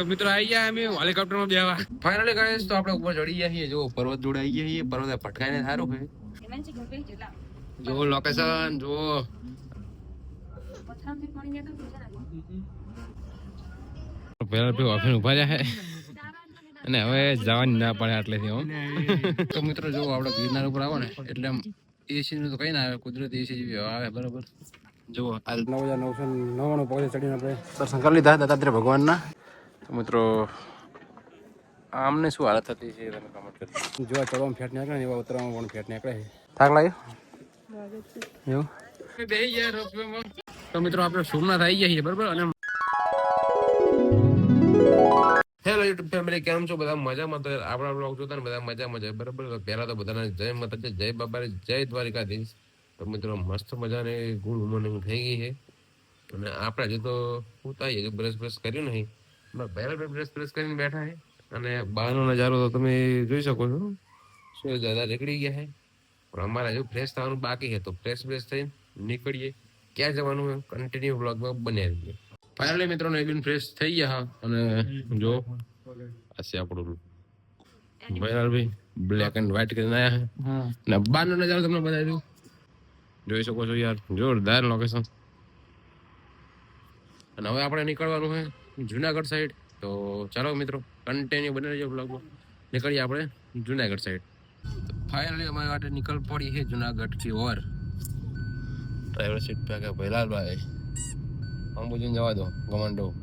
તો મિત્રો આવી ગયા અમે હેલિકોપ્ટરમાં બેવા ફાઇનલી ગાઈસ તો આપણે ઉપર ચડી ગયા છીએ. જો પર્વત જોડે આવી ગયા છીએ. પર્વત સારું છે. જો લોકેશન જો. પેલા ઓફિસ ઊભા રહ્યા અને હવે જવાની ના પડે આટલેથી હો. તો મિત્રો જો આપણે ગિરનાર ઉપર આવો ને. એટલે આમ એસી નું તો કઈ ના આવે કુદરતી એસી જેવી આવે બરાબર. જો આ નવ હજાર નવસો નવ્વાણું પગલે ચડીને આપણે દર્શન કરી લીધા દત્તાત્રેય ભગવાનના. તો મિત્રો આમને શું હાલત થતી છે તમે કમેન્ટ કરી જો ચડવામાં ફેટ નીકળે ને એવા ઉતરવામાં પણ ફેટ નીકળે છે. થાક લાગ્યો? એવું? તો મિત્રો આપણે સોમનાથ આવી ગયા છીએ બરાબર? અને હેલો યુટ્યુબ ફેમિલી કેમ છો? બધા મજામાં? તો આપણા બ્લોગ જોતા ને બધા મજા મજા બરાબર? પહેલા તો બધાને જય માતાજી જય બાબારી જય દ્વારિકાધીશ. તો મિત્રો મસ્ત મજાની ગુડ ઉમર થઈ ગઈ છે. અને આપણે હજુ તો ઉતારીએ તો બ્રશ બ્રશ કર્યું નહીં. બસ પહેલા પ્રેસ કરીને બેઠા છે અને બહારનો નજારો તો તમે જોઈ શકો છો. શું દાદા નીકળી ગયા છે પણ અમારે હજુ ફ્રેશ થવાનું બાકી છે તો ફ્રેશ બ્રેશ થઈને નીકળીએ. ક્યાં જવાનું કન્ટિન્યુ બ્લોગમાં બને રહીએ ફાઇનલી મિત્રો બિન ફ્રેશ થઈ ગયા અને જો આ છે આપણું ભાઈ બ્લેક એન્ડ વ્હાઈટ કરીને આવ્યા છે ને બહારનો નજારો તમને બતાવી દઉં. જોઈ શકો છો યાર. જોરદાર લોકેશન અને હવે આપણે નીકળવાનું છે જુનાગઢ સાઈડ તો ચાલો મિત્રો કન્ટિન્યુ બની રહેજો બ્લોગમાં નીકળીએ આપણે જુનાગઢ સાઈડ ફાઇનલી અમારી માટે નીકળ પડી છે જુનાગઢથી ઓર. ડ્રાઈવર સીટ પે કે ભૈલાલભાઈ. અંબુજીને જવા દો, ગમંડો.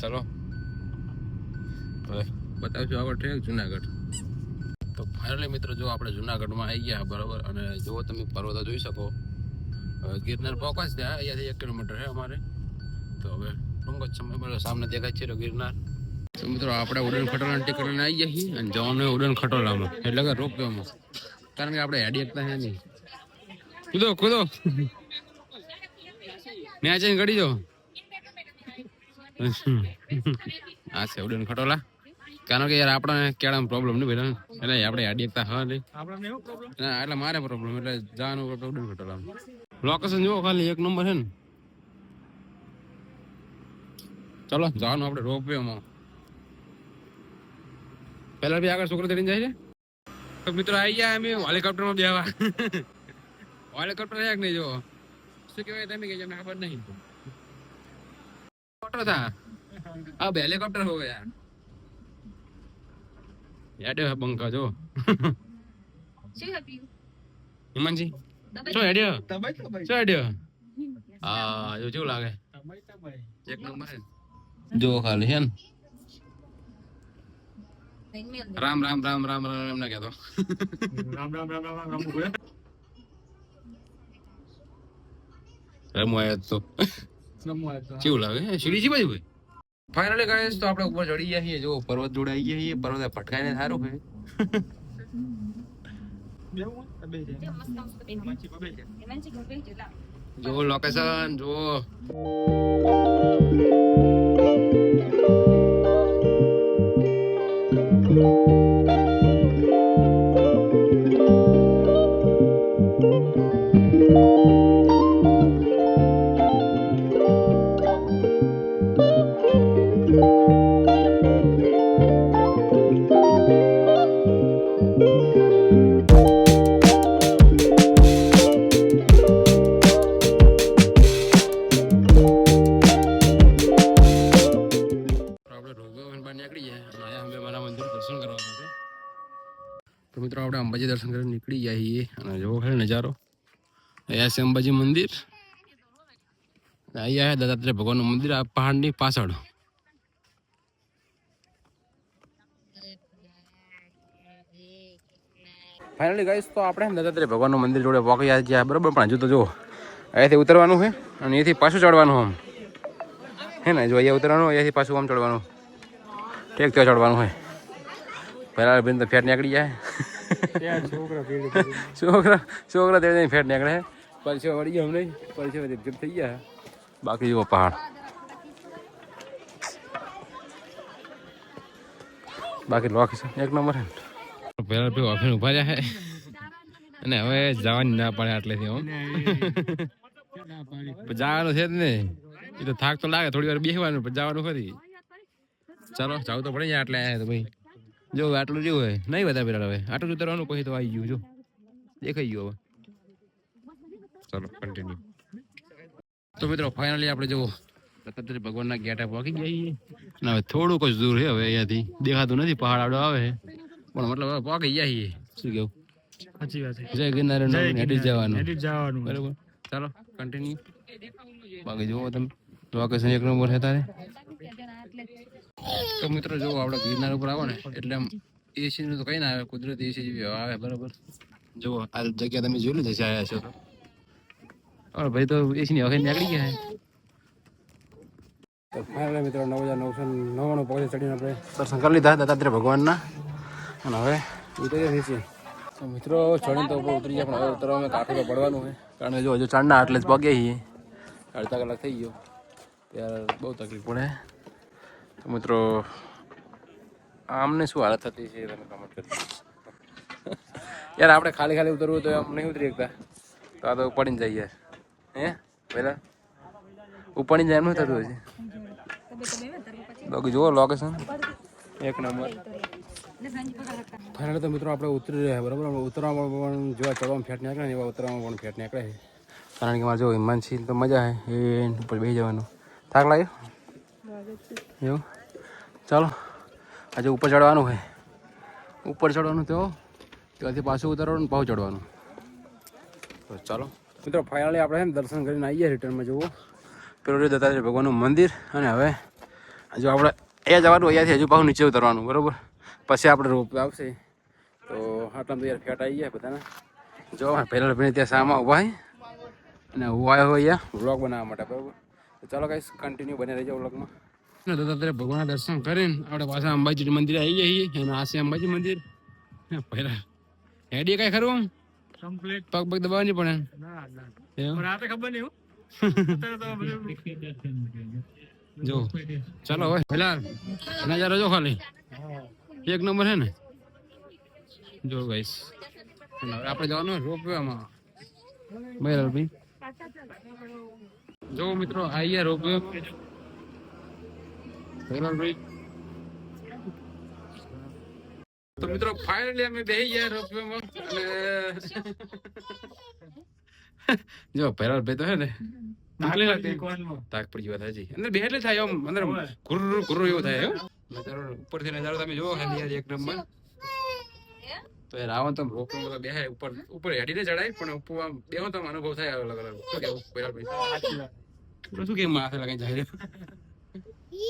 ચલો. હવે બતાવજો આગળ ઠેક જુનાગઢ. તો ફાઇનલી મિત્રો, જો આપણે જુનાગઢમાં આવી ગયા, બરાબર? અને જો તમે પર્વતો જોઈ શકો. ગિરનાર પહોંચવા જ ત્યાં અહીંયાથી એક કિલોમીટર છે અમારે. તો હવે ટૂંક જ સમય બરાબર સામે દેખાય છે ગિરનાર. તો મિત્રો આપણે ઉડન ખટોલા ટિકિટ કરીને આવી જઈએ છીએ અને જવાનું ઉડન ખટોલામાં એટલે કે રોપવેમાં કારણ કે આપણે હેડી એકતા હે નહીં. કૂદો કૂદો. ન્યા જઈને ગડી જો હા છે ઉડન ખટોલા કારણ કે યાર આપણે કેળામાં પ્રોબ્લેમ નહીં ભાઈ એટલે આપણે હેડી એકતા હા નહીં એટલે મારે પ્રોબ્લેમ એટલે જવાનું ઉડન ખટોલામાં લોકેશન જુઓ ખાલી એક નંબર છે ને. ચલો જવાનું આપણે રોપવેમાં પેલા બી આગળ છોકરો તરીને જાય છે? તો મિત્રો આવી ગયા અમે હોલિકોપ્ટરમાં બેવા હોલિકોપ્ટર રહ્યા કે નહીં જો શું કહેવાય તમે કે અમને ખબર નહીં. હેલિકોપ્ટર થા. આ હેલિકોપ્ટર હો યાર. યાડે હે બંકા જો શું? હિમાંશી દબાઈ શું હેડ્યો શું હેડ્યો હા જો કેવું લાગે? એક નંબર જો ખાલી છે ને નહીં મેલ દે. રામ રામ રામ રામ રામ એમ ના કહેતો રમવા આવ્યો તો કેવું લાગે હે? સીડી છે બાજુ ભાઈ ફાઇનલી ગાઈસ તો આપણે ઉપર ચડી ગયા છીએ જો પર્વત જોડે આવી ગયા છીએ પર્વત ભટકાઈને સારું છે જે મસ્ત મસ્ત બેન. એમાંથી ગભરાઈ ગયેલા. જો લોકેશન જો તો મિત્રો, આપણે અંબાજી દર્શન કરીને નીકળી ગયા છીએ. અને જોવો ખરે નજારો. અહીંયા છે અંબાજી મંદિર. અહીંયા દત્તાત્રેય ભગવાનનું મંદિર, આ પહાડની પાછળ. ફાઇનલી ગાઈસ તો આપણે દત્તાત્રેય ભગવાનનું મંદિર જોડે પહોંચી ગયા બરાબર, પણ હજુ તો જો, અહીંયાથી ઉતરવાનું છે અને અહીંયાથી પાછું ચડવાનું આમ. હે ને, જો અહીંયા ઉતરવાનું, અહીંયાથી પાછું આમ ચડવાનું. ટેક ત્યાં ચડવાનું હોય પહેલા બેન તો ફેટ નીકળી જાય. છોકરા છોકરા ફેટ નીકળે પરસે વળી ગયો અમને પરસેવા જપ થઈ ગયા બાકી જુઓ પહાડ. બાકી લોકેશન એક નંબર હે પહેલા પે ઓફિસ ઊભા રહ્યા છે અને હવે જવાની ના પડે આટલેથી હું. જવાનું છે જ ને એ તો થાક તો લાગે થોડી વાર બેસવાનું પણ જવાનું ખરી. ચાલો જાવ તો પડે ને આટલે આયા તો ભાઈ. જો આટલું જેવું હોય નહીં વધારે પેલા હવે આટલું ઉતરવાનું પછી તો આવી ગયું જો. દેખાઈ ગયું હવે. ચાલો કન્ટિન્યુ તો મિત્રો ફાઇનલી આપણે જો દત્તાત્રેય ભગવાનના ગેટા પહોંચી ગયા છીએ. અને હવે થોડુંક જ દૂર છે હવે અહીંયાથી. દેખાતું નથી પહાડ આડો આવે પણ મતલબ હવે પહોંચી ગયા છીએ. શું કેવું? સાચી વાત છે. જય ગિરનાર એડિટ જવાનું. એડિટ જવાનું. બરાબર. ચાલો કન્ટિન્યુ બાકી જુઓ તમે. લોકેશન એક નંબર છે તારે? તો મિત્રો જો આપણે ગિરનાર ઉપર આવો ને એટલે આમ એસી નું તો કઈ ના આવે કુદરતી એસી જેવી આવે બરોબર. જુઓ આ જગ્યા તમે જોઈ જશે આવ્યા આયા છો તો. અરે ભાઈ તો એસી ની વખત નીકળી ગયા તો ફાઇનલી મિત્રો નવ હજાર નવસો નવ્વાણું પગથિયે ચડીને આપણે દર્શન કરી લીધા દત્તાત્રેય ભગવાનના. અને હવે ઉતરી છીએ તો મિત્રો ચડીને તો ઉપર ઉતરી ગયા પણ હવે ઉતરવામાં કાઠું તો પડવાનું હોય કારણ કે જો હજુ ચાંદના આટલે જ પગે છીએ અડધા કલાક થઈ ગયો. ત્યારે બહુ તકલીફ પડે. તો મિત્રો, આમને શું હાલત થતી છે તમે કમેન્ટ કરજો. યાર, આપણે ખાલી ખાલી ઉતરવું તો આમ નહીં ઉતરી શકતા. તો આ તો પડીને જઈએ હે? પહેલાં? ઉપાડીને જાય એમ થતું હજી. બાકી જુઓ લોકેશન એક નંબર. ફાઇનલ તો મિત્રો આપણે ઉતરી રહ્યા બરાબર? ઉતરવામાં પણ જોવા ચડવામાં ફેટ નીકળે ને એવા ઉતરવામાં પણ ફેટ નીકળે છે. કારણ કે મારે જો હિમાનસી તો મજા આવે. એ ઉપર બેસી જવાનું. થાક લાગ્યો? એવું? ચાલો, આજે ઉપર ચડવાનું હોય. ઉપર ચડવાનું તો ત્યાંથી પાછું ઉતરવાનું ભાવ ચડવાનું. તો ચાલો. મિત્રો ફાઇનલી આપણે છે દર્શન કરીને આવીએ રિટર્નમાં જવું પેલું દત્તાત્રેય ભગવાનનું મંદિર અને હવે હજુ આપણે એ જવાનું, અહીંયાથી હજુ પાછું નીચે ઉતરવાનું, બરાબર? પછી આપણે રોપ આવશે. તો આટલા તો ફેટ આવી ગયા બધાને. જો, પહેલાં ભાઈ ત્યાં સામા ઊભા અને હું આવ્યો હોય અહીંયા વ્લોગ બનાવવા માટે, બરાબર? તો ચાલો કઈ કન્ટિન્યુ બને રહેજો વ્લોગમાં દત્તાત્રેય ભગવાનના દર્શન કરીને આપણે પાછા અંબાજી મંદિરે આવી જઈએ અને આ છે અંબાજી મંદિર. પહેલા હેડી કઈ ખરું કમ્પ્લીટ પગ પગ દબાવવાની પડે. ના ના. પણ આ તો ખબર નહીં હો. જો ચાલો હવે. પેલા નજારો જો ખાલી. એક નંબર છે ને? જો ગાઈસ આપણે જવાનું રોપવેમાં. બરાબર ભાઈ. જો મિત્રો આઈએ બરાબર ભાઈ તો મિત્રો ફાઇનલી અમે બે ગયા રોપવેમાં અને જો પહેલા ભાઈ તો હે ને. તાક પડી હજી. અંદર બે એટલે થાય આમ અંદર એવું થાય હો. નજારો ઉપરથી નજારો તમે જોવો ખાલી એક નંબર. તો યાર આવો તો રોક બેહાય ઉપર ઉપર હેડીને ચડાય પણ ઉપર આમ બેહો તો અનુભવ થાય અલગ અલગ શું કેવું. તો શું કેમ માથે લગાઈ જાય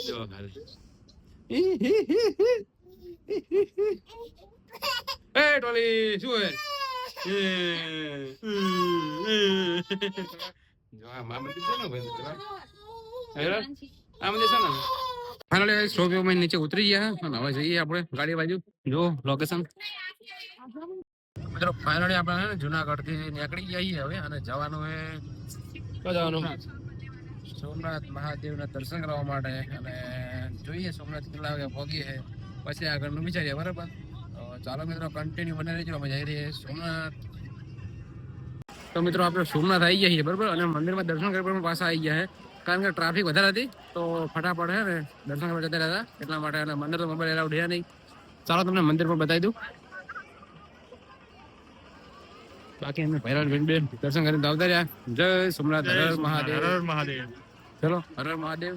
જો ખાલી એ ટોલી શું હે? જો આ મામા છે ને ભાઈ આમ દેશો ને? નીચે ઉતરી ગયા અને હવે જઈએ આપણે ગાડી બાજુ. જો લોકેશન મિત્રો ફાઇનલી આપણે જુનાગઢથી નીકળી ગયા હવે અને જવાનું તો જવાનું? સોમનાથ મહાદેવના દર્શન કરવા માટે અને જોઈએ સોમનાથ કેટલા વાગે પહોંચીએ છે પછી આગળનું વિચારીએ, બરાબર? ચાલો મિત્રો કન્ટિન્યુ બને રહેજો, અમે જઈ રહીએ સોમનાથ. તો મિત્રો, આપણે સોમનાથ આવી ગયા છીએ, બરાબર? અને મંદિરમાં દર્શન કરવા પણ પાછા આવી ગયા છે કારણ કે ટ્રાફિક વધારે હતી, તો ફટાફટ હે ને દર્શન કરવા જતા રહ્યા હતા. એટલા માટે અને મંદિર તો મોબાઈલ એલાઉડ રહ્યા નહીં. ચાલો તમને મંદિર પણ બતાવી દઉં. બાકી અમે ભૈરવ દર્શન કરીને તો આવતા રહ્યા. જય સોમનાથ હર મહાદેવ. હર મહાદેવ. ચલો હર મહાદેવ.